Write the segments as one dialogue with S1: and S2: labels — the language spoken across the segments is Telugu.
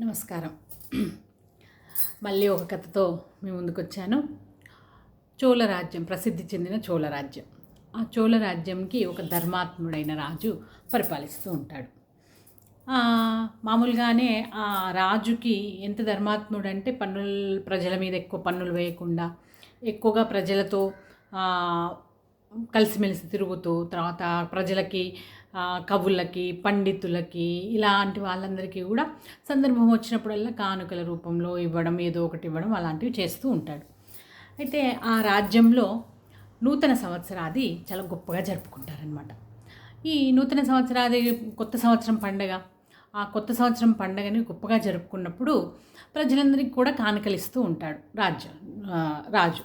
S1: నమస్కారం. మళ్ళీ ఒక కథతో మీ ముందుకు వచ్చాను చోళ రాజ్యం ప్రసిద్ధి చెందిన చోళ రాజ్యం ఆ చోళ రాజ్యంకి ఒక ధర్మాత్ముడైన రాజు పరిపాలిస్తూ ఉంటాడు. మామూలుగానే ఆ రాజుకి ఎంత ధర్మాత్ముడు అంటే పన్నులు ప్రజల మీద ఎక్కువ పన్నులు వేయకుండా ఎక్కువగా ప్రజలతో కలిసిమెలిసి తిరుగుతూ తర్వాత ప్రజలకి కవులకి పండితులకి ఇలాంటి వాళ్ళందరికీ కూడా సందర్భం వచ్చినప్పుడల్లా కానుకల రూపంలో ఇవ్వడం ఏదో ఒకటి ఇవ్వడం అలాంటివి చేస్తూ ఉంటాడు. అయితే ఆ రాజ్యంలో నూతన సంవత్సరాది చాలా గొప్పగా జరుపుకుంటారనమాట ఈ నూతన సంవత్సరాది కొత్త సంవత్సరం పండగ ఆ కొత్త సంవత్సరం పండగని గొప్పగా జరుపుకున్నప్పుడు ప్రజలందరికీ కూడా కానుకలు ఇస్తూ ఉంటాడు రాజ్యం రాజు.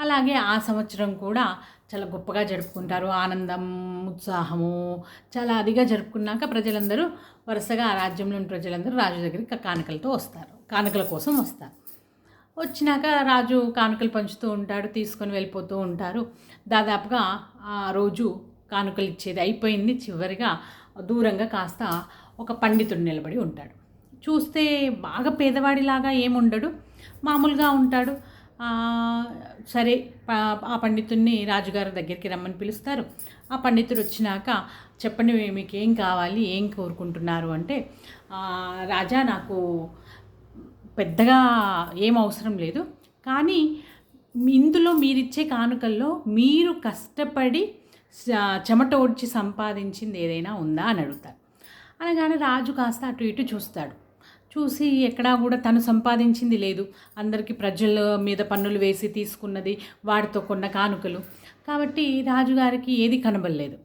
S1: అలాగే ఆ సంవత్సరం కూడా చాలా గొప్పగా జరుపుకుంటారు. ఆనందం ఉత్సాహము చాలా అదిగా జరుపుకున్నాక ప్రజలందరూ వరుసగా ఆ రాజ్యంలోని ప్రజలందరూ రాజు దగ్గరికి కానుకలతో వస్తారు. కానుకల కోసం వస్తారు. వచ్చినాక రాజు కానుకలు పంచుతూ ఉంటాడు తీసుకొని వెళ్ళిపోతూ ఉంటారు. దాదాపుగా ఆ రోజు కానుకలు ఇచ్చేది అయిపోయింది. చివరిగా దూరంగా కాస్త ఒక పండితుడు నిలబడి ఉంటాడు. చూస్తే బాగా పేదవాడిలాగా ఏముండడు. మామూలుగా ఉంటాడు. సరే ఆ పండితుడిని రాజుగారి దగ్గరికి రమ్మని పిలుస్తారు. ఆ పండితుడు వచ్చినాక చెప్పండి మీకు ఏం కావాలి ఏం కోరుకుంటున్నారు అంటే రాజా నాకు పెద్దగా ఏం అవసరం లేదు కానీ ఇందులో మీరిచ్చే కానుకల్లో మీరు కష్టపడి స- చెమట ఓడ్చి సంపాదించింది ఏదైనా ఉందా అని అడుగుతారు. అనగానే రాజు కాస్త అటు ఇటు చూస్తాడు. చూసి ఎక్కడా కూడా తను సంపాదించింది లేదు. అందరికీ ప్రజల మీద పన్నులు వేసి తీసుకున్నది వాడితో కొన్న కానుకలు. కాబట్టి రాజుగారికి ఏది కనబడలేదు.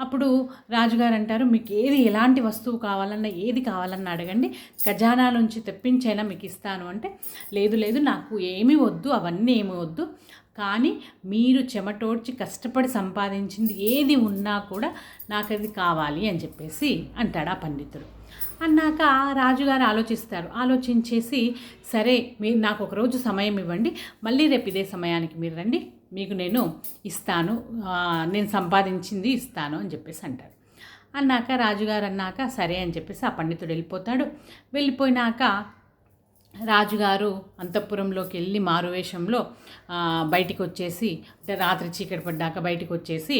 S1: అప్పుడు రాజుగారు అంటారు మీకు ఏది ఎలాంటి వస్తువు కావాలన్నా ఏది కావాలన్నా అడగండి. ఖజానా నుంచి తెప్పించైనా మీకు ఇస్తాను. అంటే లేదు లేదు నాకు ఏమీ వద్దు అవన్నీ ఏమి వద్దు. కానీ మీరు చెమటోడ్చి కష్టపడి సంపాదించింది ఏది ఉన్నా కూడా నాకు అది కావాలి అని చెప్పేసి అంటాడు ఆ పండితుడు. అన్నాక రాజుగారు ఆలోచిస్తారు. ఆలోచించేసి సరే మీరు నాకు ఒకరోజు సమయం ఇవ్వండి. మళ్ళీ రేపు ఇదే సమయానికి మీరు రండి. మీకు నేను ఇస్తాను. నేను సంపాదించింది ఇస్తాను అని చెప్పేసి అంటారు. అన్నాక రాజుగారు అన్నాక సరే అని చెప్పేసి ఆ పండితుడు వెళ్ళిపోతాడు. వెళ్ళిపోయినాక రాజుగారు అంతఃపురంలోకి వెళ్ళి మారువేషంలో బయటికి వచ్చేసి అంటే రాత్రి చీకటి పడ్డాక బయటికి వచ్చేసి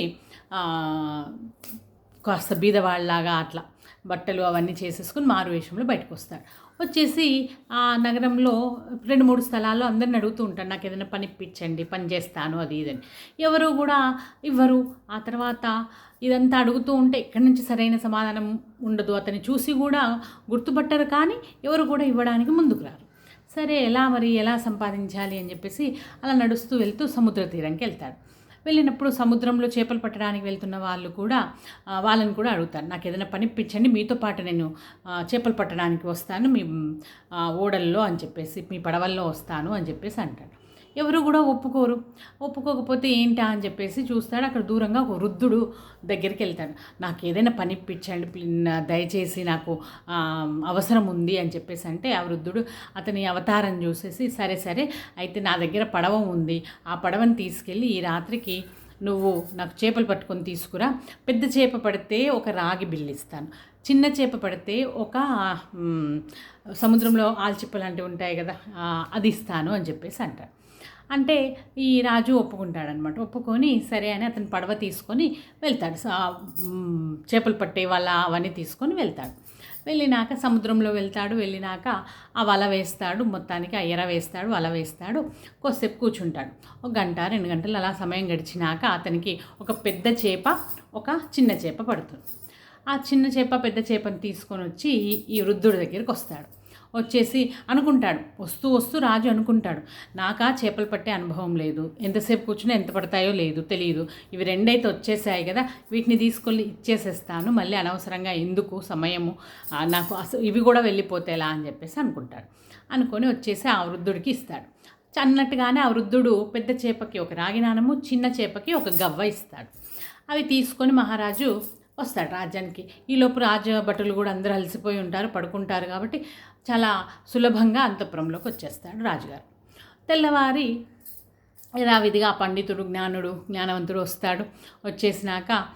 S1: కాస్త బీదవాళ్ళలాగా అట్లా బట్టలు అవన్నీ చేసేసుకుని మారువేషంలో బయటకు వస్తాడు వచ్చేసి ఆ నగరంలో రెండు మూడు స్థలాల్లో అందరిని అడుగుతూ ఉంటాడు నాకు ఏదైనా పని ఇప్పించండి పని చేస్తాను అది ఇదని ఎవరు కూడా ఇవ్వరు. ఆ తర్వాత ఇదంతా అడుగుతూ ఉంటే ఎక్కడి నుంచి సరైన సమాధానం ఉండదు. అతన్ని చూసి కూడా గుర్తుపట్టరు కానీ ఎవరు కూడా ఇవ్వడానికి ముందుకు రారు. సరే ఎలా మరి? ఎలా సంపాదించాలి? అని చెప్పేసి అలా నడుస్తూ వెళ్తూ సముద్ర తీరంకి వెళ్తాడు వెళ్ళినప్పుడు సముద్రంలో చేపలు పట్టడానికి వెళ్తున్న వాళ్ళు కూడా వాళ్ళని కూడా అడుగుతారు. నాకు ఏదైనా పనిపించండి మీతో పాటు నేను చేపలు పట్టడానికి వస్తాను మీ ఓడల్లో అని చెప్పేసి మీ పడవల్లో వస్తాను అని చెప్పేసి అంటాడు ఎవరు కూడా ఒప్పుకోరు. ఒప్పుకోకపోతే ఏంటా అని చెప్పేసి చూస్తాడు. అక్కడ దూరంగా ఒక వృద్ధుడు దగ్గరికి వెళ్తాడు. నాకు ఏదైనా పని ఇప్పించండి దయచేసి నాకు అవసరం ఉంది అని చెప్పేసి అంటే ఆ వృద్ధుడు అతని అవతారం చూసేసి సరే సరే అయితే నా దగ్గర పడవ ఉంది. ఆ పడవని తీసుకెళ్ళి ఈ రాత్రికి నువ్వు నాకు చేపలు పట్టుకొని తీసుకురా. పెద్ద చేప పడితే ఒక రాగి బిల్లు ఇస్తాను. చిన్న చేప పడితే ఒక సముద్రంలో ఆల్చిప్ప లాంటివి ఉంటాయి కదా అది ఇస్తాను అని చెప్పేసి అంటారు అంటే ఈ రాజు ఒప్పుకుంటాడనమాట. ఒప్పుకొని సరే అని అతను పడవ తీసుకొని వెళ్తాడు. చేపలు పట్టే వాళ్ళ అవన్నీ తీసుకొని వెళ్తాడు. వెళ్ళినాక సముద్రంలో వెళ్తాడు. వెళ్ళినాక ఆ వల వేస్తాడు. మొత్తానికి ఆ ఎర వేస్తాడు. వల వేస్తాడు. కొద్దిసేపు కూర్చుంటాడు. ఒక గంట రెండు గంటలు అలా సమయం గడిచినాక అతనికి ఒక పెద్ద చేప ఒక చిన్న చేప పడుతుంది. ఆ చిన్న చేప పెద్ద చేపని తీసుకొని వచ్చి ఈ వృద్ధుడి దగ్గరికి వస్తాడు. వచ్చేసి అనుకుంటాడు. వస్తూ వస్తూ రాజు అనుకుంటాడు. నాకా చేపలు పట్టే అనుభవం లేదు. ఎంతసేపు కూర్చుని ఎంత పడతాయో లేదు తెలియదు ఇవి రెండైతే వచ్చేసాయి కదా వీటిని తీసుకొని ఇచ్చేసేస్తాను. మళ్ళీ అనవసరంగా ఎందుకు సమయము నాకు అసలు ఇవి కూడా వెళ్ళిపోతేలా అని చెప్పేసి అనుకుంటాడు. అనుకొని వచ్చేసి ఆ వృద్ధుడికి ఇస్తాడు. అన్నట్టుగానే ఆ వృద్ధుడు పెద్ద చేపకి ఒక రాగినానము చిన్న చేపకి ఒక గవ్వ ఇస్తాడు. అవి తీసుకొని మహారాజు వస్తాడు రాజ్యానికి. ఈలోపు రాజ భటులు కూడా అందరూ అలసిపోయి ఉంటారు పడుకుంటారు కాబట్టి చాలా సులభంగా అంతఃపురంలోకి వచ్చేస్తాడు రాజుగారు. తెల్లవారి యథావిధిగా పండితుడు జ్ఞానుడు జ్ఞానవంతుడు వస్తాడు. వచ్చేసినాక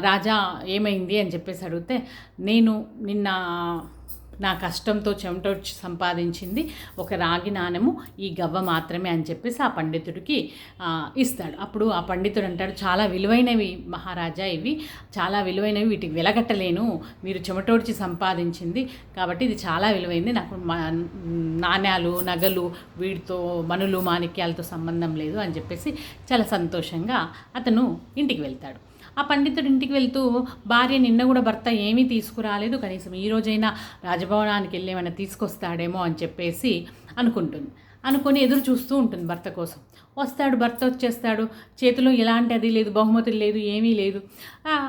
S1: రాజా ఏమైంది? అని చెప్పేసి అడిగితే నేను నిన్న నా కష్టంతో చెమటొచ్చి సంపాదించింది ఒక రాగి నాణెము ఈ గవ్వ మాత్రమే అని చెప్పేసి ఆ పండితుడికి ఇస్తాడు. అప్పుడు ఆ పండితుడు అంటాడు చాలా విలువైనవి మహారాజా ఇవి చాలా విలువైనవి వీటికి వెలగట్టలేను. మీరు చెమటోడ్చి సంపాదించింది కాబట్టి ఇది చాలా విలువైంది. నాకు మా నాణ్యాలు నగలు వీటితో మనులు మాణిక్యాలతో సంబంధం లేదు అని చెప్పేసి చాలా సంతోషంగా అతను ఇంటికి వెళ్తాడు. ఆ పండితుడు ఇంటికి వెళ్తూ భార్య నిన్న కూడా భర్త ఏమీ తీసుకురాలేదు. కనీసం ఈ రోజైనా రాజభవనానికి వెళ్ళి ఏమైనా తీసుకొస్తాడేమో అని చెప్పేసి అనుకుంటుంది. అనుకొని ఎదురు చూస్తూ ఉంటుంది భర్త కోసం. వస్తాడు భర్త వచ్చేస్తాడు. చేతిలో ఎలాంటి అది లేదు బహుమతులు లేదు ఏమీ లేదు.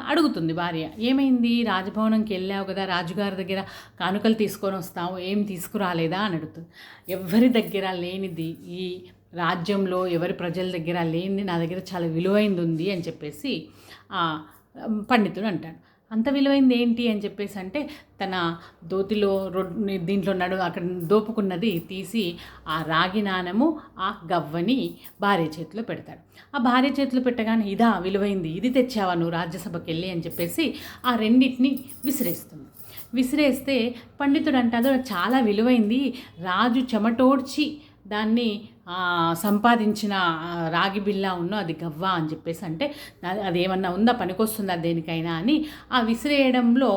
S1: అడుగుతుంది భార్య ఏమైంది? రాజభవనంకి వెళ్ళావు కదా రాజుగారి దగ్గర కానుకలు తీసుకొని వస్తావు ఏం తీసుకురాలేదా? అని అడుగుతుంది. ఎవరి దగ్గర లేనిది ఈ రాజ్యంలో ఎవరి ప్రజల దగ్గర లేనిది నా దగ్గర చాలా విలువైంది ఉంది అని చెప్పేసి పండితుడు అంటాడు. అంత విలువైంది ఏంటి అని చెప్పేసి అంటే తన దోతిలో రొడ్ దీంట్లో నడు అక్కడ దోపుకున్నది తీసి ఆ రాగి నాణము ఆ గవ్వని భార్య చేతిలో పెడతాడు. ఆ భార్య చేతిలో పెట్టగానే ఇదా విలువైంది ఇది తెచ్చావా నువ్వు రాజ్యసభకి వెళ్ళి అని చెప్పేసి ఆ రెండింటిని విసిరేస్తుంది. విసిరేస్తే పండితుడు అంటాడు "అది చాలా విలువైంది రాజు చెమటోడ్చి దాన్ని సంపాదించిన రాగి బిల్లా ఉన్నో అది గవ్వ అని చెప్పేసి అంటే "అది- ఏమన్నా ఉందా? పనికొస్తుందా దేనికైనా అని ఆ విసిరేయడంలో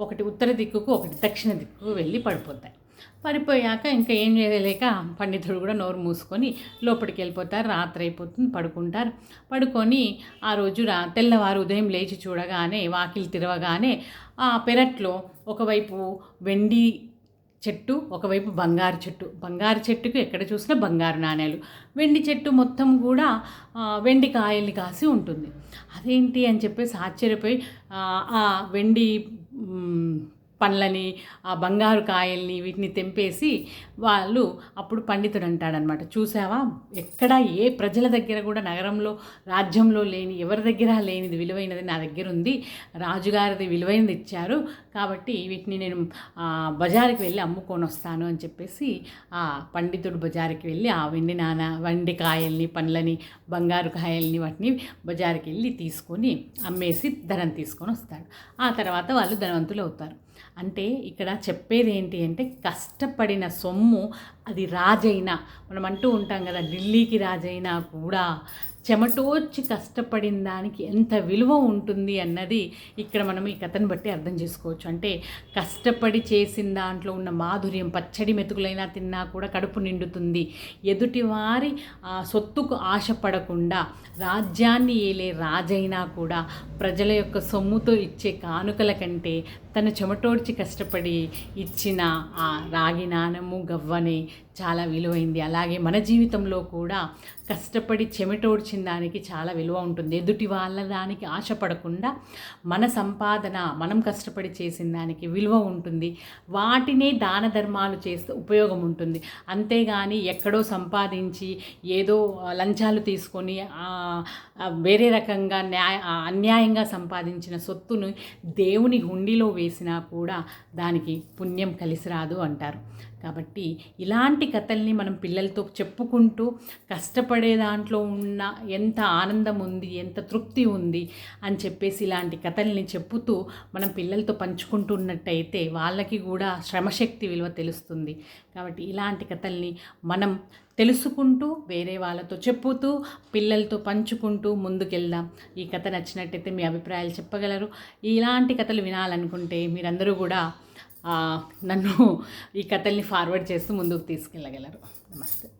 S1: ఒకటి ఉత్తర దిక్కుకు ఒకటి దక్షిణ దిక్కుకు వెళ్ళి పడిపోతాయి. పడిపోయాక ఇంకా ఏం చేయలేక పండితుడు కూడా నోరు మూసుకొని లోపలికి వెళ్ళిపోతారు. రాత్రి అయిపోతుంది పడుకుంటారు. పడుకొని ఆ రోజు రా తెల్లవారు ఉదయం లేచి చూడగానే వాకిలి తిరవగానే ఆ పెరట్లో ఒకవైపు వెండి చెట్టు ఒకవైపు బంగారు చెట్టు. బంగారు చెట్టుకు ఎక్కడ చూసినా బంగారు నాణేలు. వెండి చెట్టు మొత్తం కూడా వెండి కాయల్ని కాసి ఉంటుంది. అదేంటి అని చెప్పేసి ఆశ్చర్యపోయి ఆ, వెండి పండ్లని ఆ బంగారు కాయల్ని వీటిని తెంపేసి వాళ్ళు అప్పుడు పండితుడు అంటాడనమాట చూసావా? ఎక్కడ ఏ ప్రజల దగ్గర కూడా నగరంలో రాజ్యంలో లేని ఎవరి దగ్గర లేనిది విలువైనది నా దగ్గర ఉంది రాజుగారిది విలువైనది ఇచ్చారు. కాబట్టి వీటిని నేను బజారుకి వెళ్ళి అమ్ముకొని వస్తాను అని చెప్పేసి ఆ పండితుడు బజారుకి వెళ్ళి ఆ వెండి నాన్న వెండి కాయల్ని పండ్లని బంగారు కాయల్ని వాటిని బజారుకి వెళ్ళి తీసుకొని అమ్మేసి ధనం తీసుకొని వస్తాడు. ఆ తర్వాత వాళ్ళు ధనవంతులు అవుతారు. అంటే ఇక్కడ చెప్పేది ఏంటి అంటే కష్టపడిన సొమ్ము అది రాజైనా. మనం అంటూ ఉంటాం కదా ఢిల్లీకి రాజైనా కూడా. చెమటోర్చి కష్టపడిన దానికి ఎంత విలువ ఉంటుంది అన్నది ఇక్కడ మనం ఈ కథను బట్టి అర్థం చేసుకోవచ్చు. అంటే కష్టపడి చేసిన దాంట్లో ఉన్న మాధుర్యం పచ్చడి మెతుకులైనా తిన్నా కూడా కడుపు నిండుతుంది. ఎదుటివారి ఆ, సొత్తుకు ఆశపడకుండా రాజ్యాన్ని ఏలే రాజైనా కూడా ప్రజల యొక్క సొమ్ముతో ఇచ్చే కానుకల కంటే తన చెమటోడ్చి కష్టపడి ఇచ్చిన ఆ రాగి నాణము గవ్వని చాలా విలువైంది. అలాగే మన జీవితంలో కూడా కష్టపడి చెమటోడ్చిన దానికి చాలా విలువ ఉంటుంది. ఎదుటి వాళ్ళ దానికి ఆశపడకుండా మన సంపాదన మనం కష్టపడి చేసిన దానికి విలువ ఉంటుంది. వాటినే దాన ధర్మాలు చేస్తే ఉపయోగం ఉంటుంది. అంతేగాని ఎక్కడో సంపాదించి ఏదో లంచాలు తీసుకొని వేరే రకంగా న్యాయ అన్యాయంగా సంపాదించిన సొత్తును దేవుని హుండీలో వేసినా కూడా దానికి పుణ్యం కలిసి రాదు అంటారు. కాబట్టి ఇలాంటి కథల్ని మనం పిల్లలతో చెప్పుకుంటూ కష్టపడే దాంట్లో ఉన్న ఎంత ఆనందం ఉంది ఎంత తృప్తి ఉంది అని చెప్పేసి ఇలాంటి కథల్ని చెప్పుతూ మనం పిల్లలతో పంచుకుంటున్నట్టయితే వాళ్ళకి కూడా శ్రమశక్తి విలువ తెలుస్తుంది. కాబట్టి ఇలాంటి కథల్ని మనం తెలుసుకుంటూ వేరే వాళ్ళతో చెప్పుతూ పిల్లలతో పంచుకుంటూ ముందుకెళ్దాం. ఈ కథ నచ్చినట్టయితే మీ అభిప్రాయాలు చెప్పగలరు. ఇలాంటి కథలు వినాలనుకుంటే మీరందరూ కూడా నన్ను ఈ కథల్ని ఫార్వర్డ్ చేస్తూ ముందుకు తీసుకెళ్ళగలరు. నమస్తే.